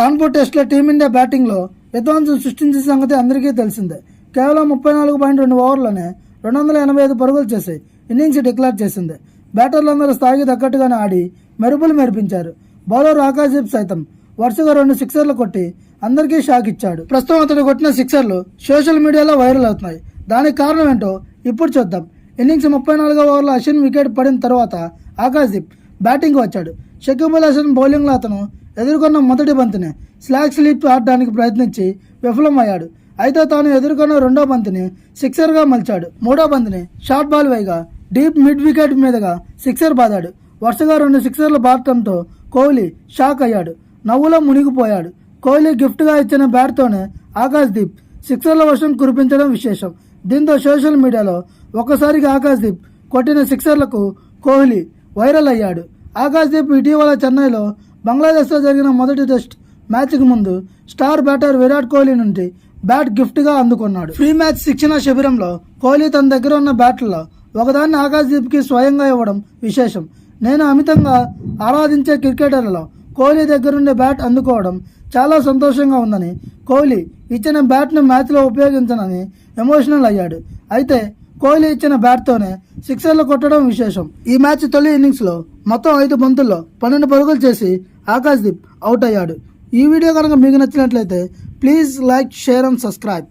కాన్పూర్ టెస్ట్లో టీమిండియా బ్యాటింగ్లో విధ్వంసం సృష్టించిన సంగతి అందరికీ తెలిసిందే. కేవలం ముప్పై నాలుగు పాయింట్ రెండు ఓవర్లోనే రెండు వందల ఎనభై ఐదు పరుగులు చేసి ఇన్నింగ్స్ డిక్లేర్ చేసింది. బ్యాటర్లందరూ స్థాయికి తగ్గట్టుగానే ఆడి మెరుపులు మెరిపించారు. బౌలర్ ఆకాశీప్ సైతం వరుసగా రెండు సిక్సర్లు కొట్టి అందరికీ షాక్ ఇచ్చాడు. ప్రస్తుతం అతడు కొట్టిన సిక్సర్లు సోషల్ మీడియాలో వైరల్ అవుతున్నాయి. దానికి కారణం ఏంటో ఇప్పుడు చూద్దాం. ఇన్నింగ్స్ ముప్పై నాలుగో ఓవర్లో అశ్విన్ వికెట్ పడిన తర్వాత ఆకాశ్దీప్ బ్యాటింగ్ వచ్చాడు. షకీబుల్ హసన్ బౌలింగ్లో అతను ఎదుర్కొన్న మొదటి బంతిని. స్లాగ్ స్లిప్ ఆడడానికి ప్రయత్నించి విఫలమయ్యాడు. అయితే తాను ఎదుర్కొన్న రెండో బంతిని సిక్సర్గా మలిచాడు. మూడో బంతిని షార్ట్ బాల్ వేయగా డీప్ మిడ్ వికెట్ మీదుగా సిక్సర్ బాదాడు. వరుసగా రెండు సిక్సర్లు బాదటంతో కోహ్లీ షాక్ అయ్యాడు. నవ్వులో మునిగిపోయాడు. కోహ్లీ గిఫ్ట్గా ఇచ్చిన బ్యాట్తోనే ఆకాశ్దీప్ సిక్సర్ల వర్షం కురిపించడం విశేషం. దీంతో సోషల్ మీడియాలో ఒక్కసారిగా ఆకాశ్దీప్ కొట్టిన సిక్సర్లకు కోహ్లీ వైరల్ అయ్యాడు. ఆకాశ్దీప్ ఇటీవల చెన్నైలో బంగ్లాదేశ్తో జరిగిన మొదటి టెస్ట్ మ్యాచ్కు ముందు స్టార్ బ్యాటర్ విరాట్ కోహ్లీ నుండి బ్యాట్ గిఫ్ట్గా అందుకున్నాడు. ఫ్రీ మ్యాచ్ శిక్షణ శిబిరంలో కోహ్లీ తన దగ్గర ఉన్న బ్యాట్లలో ఒకదాన్ని ఆకాశ్దీప్కి స్వయంగా ఇవ్వడం విశేషం. నేను అమితంగా ఆరాధించే క్రికెటర్లలో కోహ్లీ దగ్గరుండే బ్యాట్ అందుకోవడం చాలా సంతోషంగా ఉందని కోహ్లీ ఇచ్చిన బ్యాట్ను మ్యాచ్లో ఉపయోగించనని ఎమోషనల్ అయ్యాడు. అయితే కోహ్లీ ఇచ్చిన బ్యాట్తోనే సిక్సర్లు కొట్టడం విశేషం. ఈ మ్యాచ్ తొలి ఇన్నింగ్స్లో మొత్తం ఐదు బంతుల్లో పన్నెండు పరుగులు చేసి ఆకాశ్దీప్ అవుట్ అయ్యాడు. ఈ వీడియో కనుక మీకు నచ్చినట్లయితే please like share and subscribe